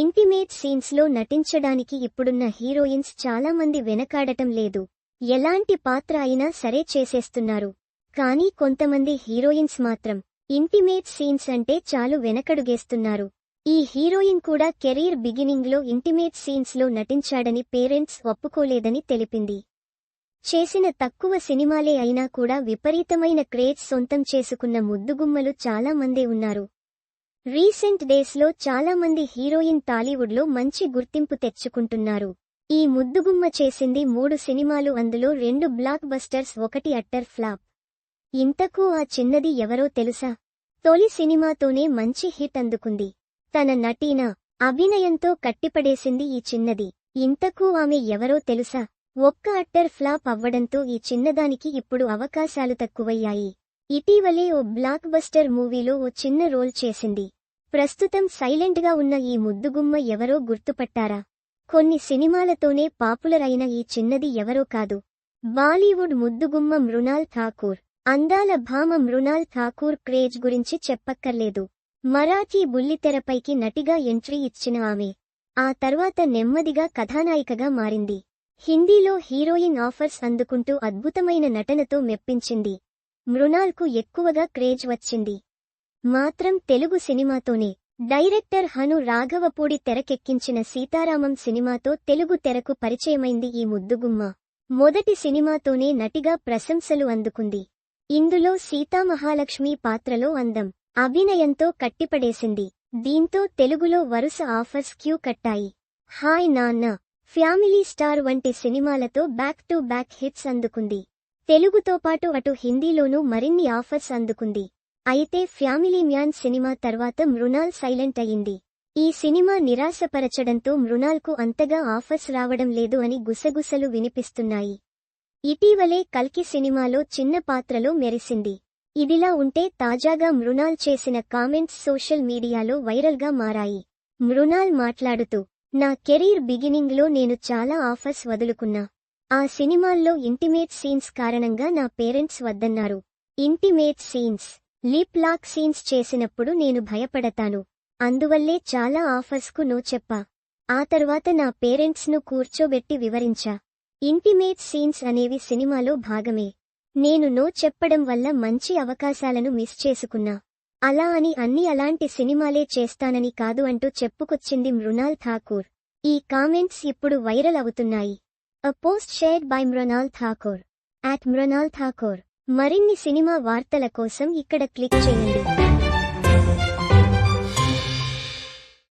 Intimate సీన్స్లో నటించడానికి ఇప్పుడున్న heroines చాలా మంది వెనకాడటం లేదు. ఎలాంటి పాత్ర అయినా సరే చేసేస్తున్నారు. కానీ కొంతమంది హీరోయిన్స్ మాత్రం ఇంటిమేట్ సీన్స్ అంటే చాలు వెనకడుగేస్తున్నారు. ఈ హీరోయిన్ కూడా కెరీర్ బిగినింగ్లో ఇంటిమేట్ సీన్స్లో నటించాడని పేరెంట్స్ ఒప్పుకోలేదని తెలిపింది. చేసిన తక్కువ సినిమాలే అయినా కూడా విపరీతమైన క్రేజ్ సొంతం చేసుకున్న ముద్దుగుమ్మలు చాలా మందే ఉన్నారు. రీసెంట్ డేస్లో చాలామంది చాలా మంది హీరోయిన్ టాలీవుడ్లో మంచి గుర్తింపు తెచ్చుకుంటున్నారు. ఈ ముద్దుగుమ్మ చేసింది మూడు సినిమాలు అందులో రెండు బ్లాక్ బస్టర్స్ ఒకటి అట్టర్ ఫ్లాప్. ఇంతకు ఆ చిన్నది ఎవరో తెలుసా? తొలి సినిమాతోనే మంచి హిట్ అందుకుంది. తన నటీన అభినయంతో కట్టిపడేసింది ఈ చిన్నది. ఇంతకు ఆమె ఎవరో తెలుసా? ఒక్క అట్టర్ ఫ్లాప్ అవ్వడంతో ఈ చిన్నదానికి ఇప్పుడు అవకాశాలు తక్కువయ్యాయి. ఇటీవలే ఓ బ్లాక్ బస్టర్ మూవీలో ఓ చిన్న రోల్ చేసింది. ప్రస్తుతం సైలెంట్గా ఉన్న ఈ ముద్దుగుమ్మ ఎవరో గుర్తుపట్టారా? కొన్ని సినిమాలతోనే పాపులర్ అయిన ఈ చిన్నది ఎవరో కాదు. బాలీవుడ్ ముద్దుగుమ్మ మృణాల్ ఠాకూర్. అందాల భామ మృణాల్ ఠాకూర్ క్రేజ్ గురించి చెప్పక్కర్లేదు. మరాఠీ బుల్లితెరపైకి నటిగా ఎంట్రీ ఇచ్చిన ఆమె. ఆ తర్వాత నెమ్మదిగా కథానాయికగా మారింది. హిందీలో హీరోయిన్ ఆఫర్స్ అందుకుంటూ అద్భుతమైన నటనతో మెప్పించింది. మృణాల్కు ఎక్కువగా క్రేజ్ వచ్చింది. మాత్రం తెలుగు సినిమాతోనే డైరెక్టర్ హను రాఘవపూడి తెరకెక్కించిన సీతారామం సినిమాతో తెలుగు తెరకు పరిచయమైంది ఈ ముద్దుగుమ్మ. మొదటి సినిమాతోనే నటిగా ప్రశంసలు అందుకుంది. ఇందులో సీతామహాలక్ష్మి పాత్రలో అందం అభినయంతో కట్టిపడేసింది. దీంతో తెలుగులో వరుస ఆఫర్స్ క్యూ కట్టాయి. హాయ్ నాన్న ఫ్యామిలీ స్టార్ వంటి సినిమాలతో బ్యాక్ టు బ్యాక్ హిట్స్ అందుకుంది. తెలుగుతో పాటు అటు హిందీలోనూ మరిన్ని ఆఫర్స్ అందుకుంది. అయితే ఫ్యామిలీ మ్యాన్ సినిమా తర్వాత మృణాల్ సైలెంట్ అయింది. ఈ సినిమా నిరాశపరచడంతో మృణాల్కు అంతగా ఆఫర్స్ రావడం లేదు అని గుసగుసలు వినిపిస్తున్నాయి. ఇటీవలే కల్కి సినిమాలో చిన్న పాత్రలో మెరిసింది. ఇదిలా ఉంటే తాజాగా మృణాల్ చేసిన కామెంట్స్ సోషల్ మీడియాలో వైరల్గా మారాయి. మృణాల్ మాట్లాడుతూ నా కెరీర్ బిగినింగ్లో నేను చాలా ఆఫర్స్ వదులుకున్నా. ఆ సినిమాల్లో ఇంటిమేట్ సీన్స్ కారణంగా నా పేరెంట్స్ వద్దన్నారు. Intimate scenes lip lock scenes చేసినప్పుడు నేను భయపడతాను. అందువల్లే చాలా ఆఫర్స్కు నో చెప్పా. ఆ తర్వాత నా పేరెంట్స్ను కూర్చోబెట్టి వివరించా. ఇంటిమేట్ సీన్స్ అనేవి సినిమాలో భాగమే. నేను నో చెప్పడం వల్ల మంచి అవకాశాలను మిస్ చేసుకున్నా. అలా అని అన్ని అలాంటి సినిమాలే చేస్తానని కాదు అంటూ చెప్పుకొచ్చింది మృణాల్ ఠాకూర్. ఈ కామెంట్స్ ఇప్పుడు వైరల్ అవుతున్నాయి. A post shared by Mrunal Thakur at Mrunal Thakur మరిన్ని సినిమా వార్తల కోసం ఇక్కడ క్లిక్ చేయండి